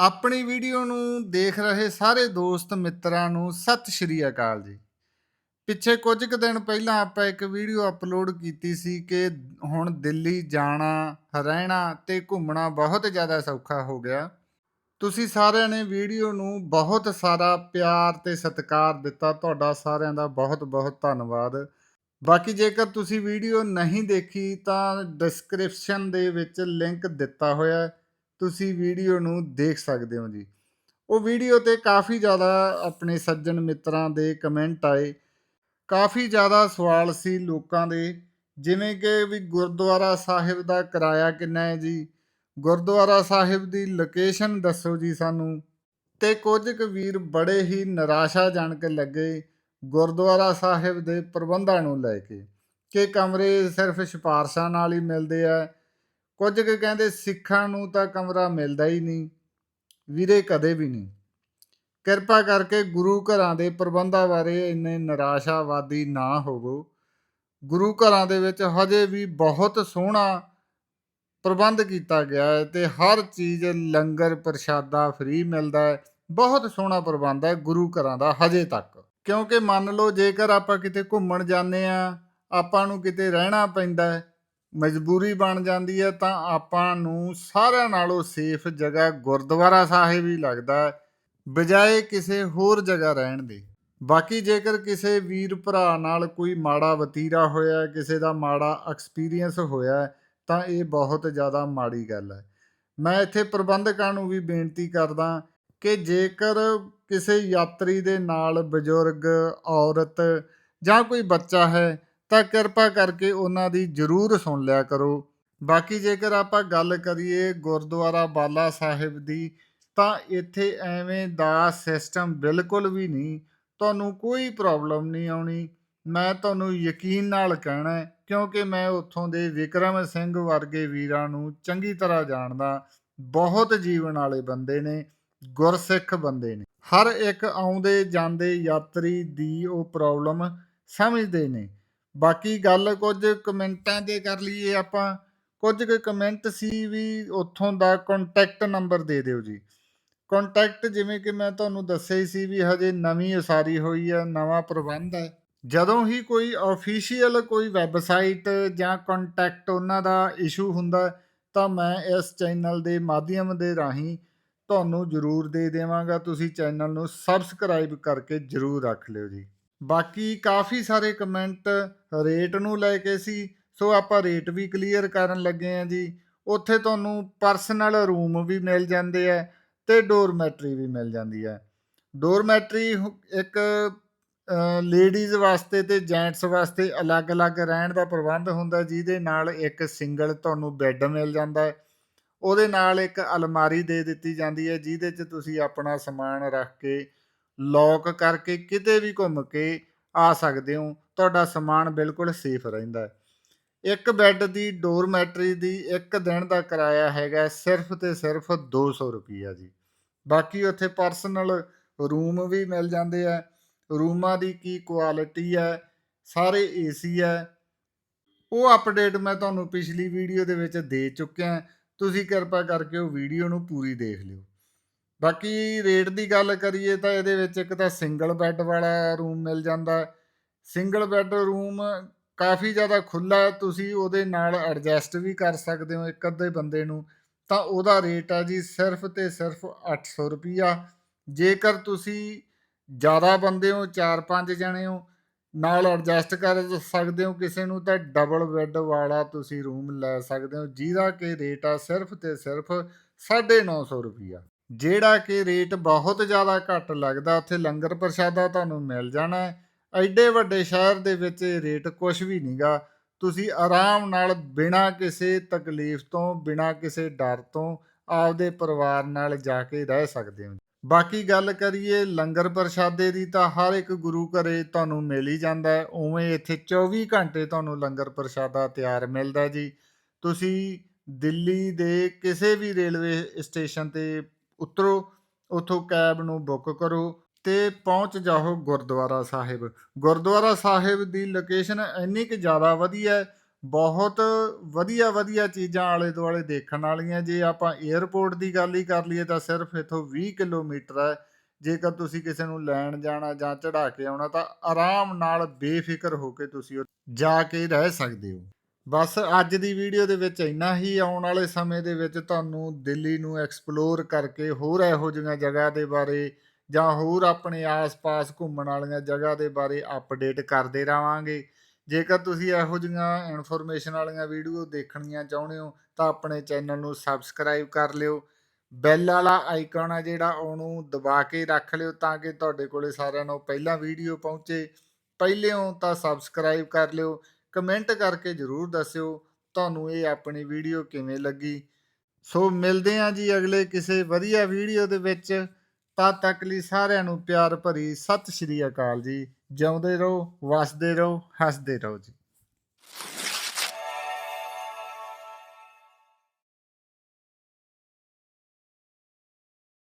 ਆਪਣੀ ਵੀਡੀਓ ਨੂੰ ਦੇਖ ਰਹੇ ਸਾਰੇ ਦੋਸਤ ਮਿੱਤਰਾਂ ਨੂੰ ਸਤਿ ਸ਼੍ਰੀ ਅਕਾਲ ਜੀ। ਪਿੱਛੇ ਕੁਝ ਕੁ ਦਿਨ ਪਹਿਲਾਂ ਆਪਾਂ ਇੱਕ ਵੀਡੀਓ ਅਪਲੋਡ ਕੀਤੀ ਸੀ ਕਿ ਹੁਣ ਦਿੱਲੀ ਜਾਣਾ, ਰਹਿਣਾ ਤੇ ਘੁੰਮਣਾ ਬਹੁਤ ਜ਼ਿਆਦਾ ਸੌਖਾ ਹੋ ਗਿਆ। ਤੁਸੀਂ ਸਾਰਿਆਂ ਨੇ ਵੀਡੀਓ ਨੂੰ ਬਹੁਤ ਸਾਰਾ ਪਿਆਰ ਤੇ ਸਤਿਕਾਰ ਦਿੱਤਾ। ਤੁਹਾਡਾ ਸਾਰਿਆਂ ਦਾ ਬਹੁਤ ਬਹੁਤ ਧੰਨਵਾਦ। ਬਾਕੀ ਜੇਕਰ ਤੁਸੀਂ ਵੀਡੀਓ ਨਹੀਂ ਦੇਖੀ ਤਾਂ ਡਿਸਕ੍ਰਿਪਸ਼ਨ ਦੇ ਵਿੱਚ ਲਿੰਕ ਦਿੱਤਾ ਹੋਇਆ ਹੈ। ਤੁਸੀਂ ਵੀਡੀਓ ਨੂੰ ਦੇਖ ਸਕਦੇ ਹੋ ਜੀ। ਉਹ ਵੀਡੀਓ ਤੇ ਕਾਫੀ ਜ਼ਿਆਦਾ ਆਪਣੇ ਸੱਜਣ ਮਿੱਤਰਾਂ ਦੇ ਕਮੈਂਟ ਆਏ। ਕਾਫੀ ਜ਼ਿਆਦਾ ਸਵਾਲ ਸੀ ਲੋਕਾਂ ਦੇ, ਜਿਵੇਂ ਕਿ ਵੀ ਗੁਰਦੁਆਰਾ ਸਾਹਿਬ ਦਾ ਕਿਰਾਇਆ ਕਿੰਨਾ ਹੈ ਜੀ? ਗੁਰਦੁਆਰਾ ਸਾਹਿਬ ਦੀ ਲੋਕੇਸ਼ਨ ਦੱਸੋ ਜੀ ਸਾਨੂੰ। ਤੇ ਕੁਝ ਕੁ ਵੀਰ ਬੜੇ ਹੀ ਨਿਰਾਸ਼ਾਜਨਕ ਲੱਗੇ ਗੁਰਦੁਆਰਾ ਸਾਹਿਬ ਦੇ ਪ੍ਰਬੰਧਾਂ ਨੂੰ ਲੈ ਕੇ। ਕਿ ਕਮਰੇ ਸਿਰਫ ਸਿਫਾਰਸ਼ਾਂ ਨਾਲ ਹੀ ਮਿਲਦੇ ਆ ਕੁਝ ਕੁ ਕਹਿੰਦੇ ਸਿੱਖਾਂ ਨੂੰ ਤਾਂ ਕਮਰਾ ਮਿਲਦਾ ਹੀ ਨਹੀਂ, ਵੀਰੇ ਕਦੇ ਵੀ ਨਹੀਂ। ਕਿਰਪਾ ਕਰਕੇ ਗੁਰੂ ਘਰਾਂ ਦੇ ਪ੍ਰਬੰਧਾਂ ਬਾਰੇ ਇੰਨੇ ਨਿਰਾਸ਼ਾਵਾਦੀ ਨਾ ਹੋਵੋ। ਗੁਰੂ ਘਰਾਂ ਦੇ ਵਿੱਚ ਹਜੇ ਵੀ ਬਹੁਤ ਸੋਹਣਾ ਪ੍ਰਬੰਧ ਕੀਤਾ ਗਿਆ ਹੈ ਤੇ ਹਰ ਚੀਜ਼ ਲੰਗਰ ਪ੍ਰਸ਼ਾਦਾ ਫ੍ਰੀ ਮਿਲਦਾ ਹੈ। ਬਹੁਤ ਸੋਹਣਾ ਪ੍ਰਬੰਧ ਹੈ ਗੁਰੂ ਘਰਾਂ ਦਾ ਹਜੇ ਤੱਕ। ਕਿਉਂਕਿ ਮੰਨ ਲਓ ਜੇਕਰ ਆਪਾਂ ਕਿਤੇ ਘੁੰਮਣ ਜਾਂਦੇ ਆ ਆਪਾਂ ਨੂੰ ਕਿਤੇ ਰਹਿਣਾ ਪੈਂਦਾ ਹੈ ਮਜਬੂਰੀ ਬਣ ਜਾਂਦੀ ਹੈ ਤਾਂ ਆਪਾਂ ਨੂੰ ਸਾਰਿਆਂ ਨਾਲੋਂ ਸੇਫ ਜਗ੍ਹਾ ਗੁਰਦੁਆਰਾ ਸਾਹਿਬ ਹੀ ਲੱਗਦਾ ਹੈ, ਬਜਾਏ ਕਿਸੇ ਹੋਰ ਜਗ੍ਹਾ ਰਹਿਣ ਦੀ। ਬਾਕੀ ਜੇਕਰ ਕਿਸੇ ਵੀਰ ਭਰਾ ਨਾਲ ਕੋਈ ਮਾੜਾ ਵਤੀਰਾ ਹੋਇਆ ਕਿਸੇ ਦਾ ਮਾੜਾ ਐਕਸਪੀਰੀਅੰਸ ਹੋਇਆ ਤਾਂ ਇਹ ਬਹੁਤ ਜ਼ਿਆਦਾ ਮਾੜੀ ਗੱਲ ਹੈ। ਮੈਂ ਇੱਥੇ ਪ੍ਰਬੰਧਕਾਂ ਨੂੰ ਵੀ ਬੇਨਤੀ ਕਰਦਾ ਕਿ ਜੇਕਰ ਕਿਸੇ ਯਾਤਰੀ ਦੇ ਨਾਲ ਬਜ਼ੁਰਗ, ਔਰਤ ਜਾਂ ਕੋਈ ਬੱਚਾ ਹੈ ਤਾਂ ਕਿਰਪਾ ਕਰਕੇ ਉਹਨਾਂ ਦੀ ਜ਼ਰੂਰ ਸੁਣ ਲਿਆ ਕਰੋ। ਬਾਕੀ ਜੇਕਰ ਆਪਾਂ ਗੱਲ ਕਰੀਏ ਗੁਰਦੁਆਰਾ ਬਾਲਾ ਸਾਹਿਬ ਦੀ, ਤਾਂ ਇੱਥੇ ਐਵੇਂ ਦਾ ਸਿਸਟਮ ਬਿਲਕੁਲ ਵੀ ਨਹੀਂ। ਤੁਹਾਨੂੰ ਕੋਈ ਪ੍ਰੋਬਲਮ ਨਹੀਂ ਆਉਣੀ। ਮੈਂ ਤੁਹਾਨੂੰ ਯਕੀਨ ਨਾਲ ਕਹਿਣਾ ਕਿਉਂਕਿ ਮੈਂ ਉੱਥੋਂ ਦੇ ਵਿਕਰਮ ਸਿੰਘ ਵਰਗੇ ਵੀਰਾਂ ਨੂੰ ਚੰਗੀ ਤਰ੍ਹਾਂ ਜਾਣਦਾ। ਬਹੁਤ ਜੀਵਨ ਵਾਲੇ ਬੰਦੇ ਨੇ, ਗੁਰਸਿੱਖ ਬੰਦੇ ਨੇ। ਹਰ ਇੱਕ ਆਉਂਦੇ ਜਾਂਦੇ ਯਾਤਰੀ ਦੀ ਉਹ ਪ੍ਰੋਬਲਮ ਸਮਝਦੇ ਨੇ। ਬਾਕੀ ਗੱਲ ਕੁਝ ਕਮੈਂਟਾਂ ਦੇ ਕਰ ਲਈਏ ਆਪਾਂ। ਕੁਝ ਕੁ ਕਮੈਂਟ ਸੀ ਵੀ ਉੱਥੋਂ ਦਾ ਕੰਟੈਕਟ ਨੰਬਰ ਦੇ ਦਿਓ ਜੀ। ਕੰਟੈਕਟ ਜਿਵੇਂ ਕਿ ਮੈਂ ਤੁਹਾਨੂੰ ਦੱਸਿਆ ਹੀ ਸੀ ਵੀ ਹਜੇ ਨਵੀਂ ਉਸਾਰੀ ਹੋਈ ਹੈ ਨਵਾਂ ਪ੍ਰਬੰਧ ਹੈ ਜਦੋਂ ਹੀ ਕੋਈ ਅਫੀਸ਼ੀਅਲ ਕੋਈ ਵੈਬਸਾਈਟ ਜਾਂ ਕੰਟੈਕਟ ਉਹਨਾਂ ਦਾ ਇਸ਼ੂ ਹੁੰਦਾ, ਤਾਂ ਮੈਂ ਇਸ ਚੈਨਲ ਦੇ ਮਾਧਿਅਮ ਦੇ ਰਾਹੀਂ ਤੁਹਾਨੂੰ ਜ਼ਰੂਰ ਦੇ ਦੇਵਾਂਗਾ। ਤੁਸੀਂ ਚੈਨਲ ਨੂੰ ਸਬਸਕ੍ਰਾਈਬ ਕਰਕੇ ਜ਼ਰੂਰ ਰੱਖ ਲਿਓ ਜੀ। ਬਾਕੀ ਕਾਫੀ ਸਾਰੇ ਕਮੈਂਟ ਰੇਟ ਨੂੰ ਲੈ ਕੇ ਸੀ, ਸੋ ਆਪਾਂ ਰੇਟ ਵੀ ਕਲੀਅਰ ਕਰਨ ਲੱਗੇ ਆ ਜੀ। ਉੱਥੇ ਤੁਹਾਨੂੰ ਪਰਸਨਲ ਰੂਮ ਵੀ ਮਿਲ ਜਾਂਦੇ ਆ ਤੇ ਡੋਰਮੈਟਰੀ ਵੀ ਮਿਲ ਜਾਂਦੀ ਹੈ ਡੋਰਮੈਟਰੀ ਹੁ- ਇੱਕ ਲੇਡੀਜ਼ ਵਾਸਤੇ ਤੇ ਜੈਂਟਸ ਵਾਸਤੇ ਅਲੱਗ-ਅਲੱਗ ਰਹਿਣ ਦਾ ਪ੍ਰਬੰਧ ਹੁੰਦਾ, ਜਿਹਦੇ ਨਾਲ ਇੱਕ ਸਿੰਗਲ ਤੁਹਾਨੂੰ ਬੈੱਡ ਮਿਲ ਜਾਂਦਾ ਹੈ। ਉਹਦੇ ਨਾਲ ਇੱਕ ਅਲਮਾਰੀ ਦੇ ਦਿੱਤੀ ਜਾਂਦੀ ਹੈ, ਜਿਹਦੇ 'ਚ ਤੁਸੀਂ ਆਪਣਾ ਸਮਾਨ ਰੱਖ ਕੇ ਲੌਕ ਕਰਕੇ ਕਿਤੇ ਵੀ ਘੁੰਮ ਕੇ ਆ ਸਕਦੇ ਹੋ, ਤੁਹਾਡਾ ਸਮਾਨ ਬਿਲਕੁਲ ਸੇਫ ਰਹਿੰਦਾ ਹੈ। ਇੱਕ ਬੈੱਡ ਦੀ ਡੋਰਮੈਟਰੀ ਦੀ ਇੱਕ ਦਿਨ ਦਾ ਕਿਰਾਇਆ ਹੈਗਾ ਸਿਰਫ ਤੇ ਸਿਰਫ 200 ਰੁਪਈਆ ਜੀ। ਬਾਕੀ ਉੱਥੇ ਪਰਸਨਲ ਰੂਮ ਵੀ ਮਿਲ ਜਾਂਦੇ ਆ, ਰੂਮਾਂ ਦੀ ਕੀ ਕੁਆਲਿਟੀ ਹੈ, ਸਾਰੇ ਏਸੀ ਹੈ। ਉਹ ਅਪਡੇਟ ਮੈਂ ਤੁਹਾਨੂੰ ਪਿਛਲੀ ਵੀਡੀਓ ਦੇ ਵਿੱਚ ਦੇ ਚੁੱਕਿਆ, ਤੁਸੀਂ ਕਿਰਪਾ ਕਰਕੇ ਉਹ ਵੀਡੀਓ ਨੂੰ ਪੂਰੀ ਦੇਖ ਲਿਓ। ਬਾਕੀ ਰੇਟ ਦੀ ਗੱਲ ਕਰੀਏ ਤਾਂ ਇਹਦੇ ਵਿੱਚ ਇੱਕ ਤਾਂ ਸਿੰਗਲ ਬੈੱਡ ਵਾਲਾ ਰੂਮ ਮਿਲ ਜਾਂਦਾ। ਸਿੰਗਲ ਬੈੱਡ ਰੂਮ ਕਾਫੀ ਜ਼ਿਆਦਾ ਖੁੱਲਾ ਹੈ, ਤੁਸੀਂ ਉਹਦੇ ਨਾਲ ਐਡਜਸਟ ਵੀ ਕਰ ਸਕਦੇ ਹੋ ਇੱਕ ਅੱਧੇ ਬੰਦੇ ਨੂੰ। ਤਾਂ ਉਹਦਾ ਰੇਟ ਆ ਜੀ ਸਿਰਫ ਤੇ ਸਿਰਫ 800 ਰੁਪਿਆ ਜੇਕਰ ਤੁਸੀਂ ਜ਼ਿਆਦਾ ਬੰਦੇ ਹੋ 4-5 ਜਣੇ ਹੋ, ਨਾਲ ਐਡਜਸਟ ਕਰ ਸਕਦੇ ਹੋ ਕਿਸੇ ਨੂੰ, ਤਾਂ ਡਬਲ ਬੈੱਡ ਵਾਲਾ ਤੁਸੀਂ ਰੂਮ ਲੈ ਸਕਦੇ ਹੋ, ਜਿਹਦਾ ਕਿ ਰੇਟ ਆ ਸਿਰਫ ਤੇ ਸਿਰਫ 950 ਰੁਪਿਆ ਜਿਹੜਾ ਕਿ ਰੇਟ ਬਹੁਤ ਜ਼ਿਆਦਾ ਘੱਟ ਲੱਗਦਾ, ਉੱਥੇ ਲੰਗਰ ਪ੍ਰਸ਼ਾਦਾ ਤੁਹਾਨੂੰ ਮਿਲ ਜਾਣਾ ਐਡੇ ਵੱਡੇ ਸ਼ਹਿਰ ਦੇ ਵਿੱਚ ਇਹ ਰੇਟ ਕੁਝ ਵੀ ਨਹੀਂਗਾ ਤੁਸੀਂ ਆਰਾਮ ਨਾਲ ਬਿਨਾਂ ਕਿਸੇ ਤਕਲੀਫ ਤੋਂ, ਬਿਨਾਂ ਕਿਸੇ ਡਰ ਤੋਂ ਆਪਦੇ ਪਰਿਵਾਰ ਨਾਲ ਜਾ ਕੇ ਰਹਿ ਸਕਦੇ ਹੋ। ਬਾਕੀ ਗੱਲ ਕਰੀਏ, ਲੰਗਰ ਪ੍ਰਸ਼ਾਦੇ ਦੀ ਤਾਂ ਹਰ ਇੱਕ ਗੁਰੂ ਘਰੇ ਤੁਹਾਨੂੰ ਮਿਲ ਹੀ ਜਾਂਦਾ ਹੈ। ਉਵੇਂ ਇੱਥੇ 24 ਘੰਟੇ ਤੁਹਾਨੂੰ ਲੰਗਰ ਪ੍ਰਸ਼ਾਦਾ ਤਿਆਰ ਮਿਲਦਾ ਜੀ। ਤੁਸੀਂ ਦਿੱਲੀ ਦੇ ਕਿਸੇ ਵੀ ਰੇਲਵੇ ਸਟੇਸ਼ਨ ਤੇ ਉਤਰੋ, ਉਥੋਂ ਕੈਬ ਨੂੰ ਬੁੱਕ ਕਰੋ ਤੇ ਪਹੁੰਚ ਜਾਓ ਗੁਰਦੁਆਰਾ ਸਾਹਿਬ। ਗੁਰਦੁਆਰਾ ਸਾਹਿਬ ਦੀ ਲੋਕੇਸ਼ਨ ਇੰਨੀ ਕਿ ਜ਼ਿਆਦਾ ਵਧੀਆ ਹੈ, ਬਹੁਤ ਵਧੀਆ ਵਧੀਆ ਚੀਜ਼ਾਂ ਆਲੇ ਦੁਆਲੇ ਦੇਖਣ ਵਾਲੀਆਂ। ਜੇ ਆਪਾਂ 에ਅਰਪੋਰਟ ਦੀ ਗੱਲ ਹੀ ਕਰ ਲਈਏ ਤਾਂ ਸਿਰਫ ਇੱਥੋਂ 20 ਕਿਲੋਮੀਟਰ ਹੈ। ਜੇਕਰ ਤੁਸੀਂ ਕਿਸੇ ਨੂੰ ਲੈਣ ਜਾਣਾ ਜਾਂ ਚੜਾ ਕੇ ਆਉਣਾ ਤਾਂ ਆਰਾਮ ਨਾਲ ਬੇਫਿਕਰ ਹੋ ਕੇ ਤੁਸੀਂ ਉਹ ਜਾ ਕੇ ਰਹਿ ਸਕਦੇ ਹੋ। ਬਸ ਅੱਜ ਦੀ ਵੀਡੀਓ ਦੇ ਵਿੱਚ ਇੰਨਾ ਹੀ। ਆਉਣ ਵਾਲੇ ਸਮੇਂ ਦੇ ਵਿੱਚ ਤੁਹਾਨੂੰ ਦਿੱਲੀ ਨੂੰ ਐਕਸਪਲੋਰ ਕਰਕੇ ਹੋਰ ਇਹੋ ਜਿਹੀਆਂ ਜਗ੍ਹਾ ਦੇ ਬਾਰੇ ਜਾਂ ਹੋਰ ਆਪਣੇ ਆਸ-ਪਾਸ ਘੁੰਮਣ ਵਾਲੀਆਂ ਜਗ੍ਹਾ ਦੇ ਬਾਰੇ ਅਪਡੇਟ ਕਰਦੇ ਰਵਾਂਗੇ ਜੇਕਰ ਤੁਸੀਂ ਇਹੋ ਜਿਹੀਆਂ ਇਨਫੋਰਮੇਸ਼ਨ ਵਾਲੀਆਂ ਵੀਡੀਓ ਦੇਖਣੀਆਂ ਚਾਹੁੰਦੇ ਹੋ, ਤਾਂ ਆਪਣੇ ਚੈਨਲ ਨੂੰ ਸਬਸਕ੍ਰਾਈਬ ਕਰ ਲਿਓ। ਬੈਲ ਵਾਲਾ ਆਈਕਨ ਆ ਜਿਹੜਾ, ਉਹਨੂੰ ਦਬਾ ਕੇ ਰੱਖ ਲਿਓ ਤਾਂ ਕਿ ਤੁਹਾਡੇ ਕੋਲੇ ਸਾਰਿਆਂ ਨੂੰ ਪਹਿਲਾਂ ਵੀਡੀਓ ਪਹੁੰਚੇ। ਪਹਿਲਿਓਂ ਤਾਂ ਸਬਸਕ੍ਰਾਈਬ ਕਰ ਲਿਓ। ਕਮੈਂਟ ਕਰਕੇ ਜਰੂਰ ਦੱਸਿਓ ਤੁਹਾਨੂੰ ਇਹ ਆਪਣੀ ਵੀਡੀਓ ਕਿਵੇਂ ਲੱਗੀ। ਸੋ ਮਿਲਦੇ ਹਾਂ ਜੀ ਅਗਲੇ ਕਿਸੇ ਵਧੀਆ ਵੀਡੀਓ ਦੇ ਵਿੱਚ। ਤਦ ਤੱਕ ਲਈ ਸਾਰਿਆਂ ਨੂੰ ਪਿਆਰ ਭਰੀ ਸਤਿ ਸ਼੍ਰੀ ਅਕਾਲ ਜੀ। ਜਿਉਂਦੇ ਰਹੋ, ਵਸਦੇ ਰਹੋ, ਹੱਸਦੇ ਰਹੋ ਜੀ।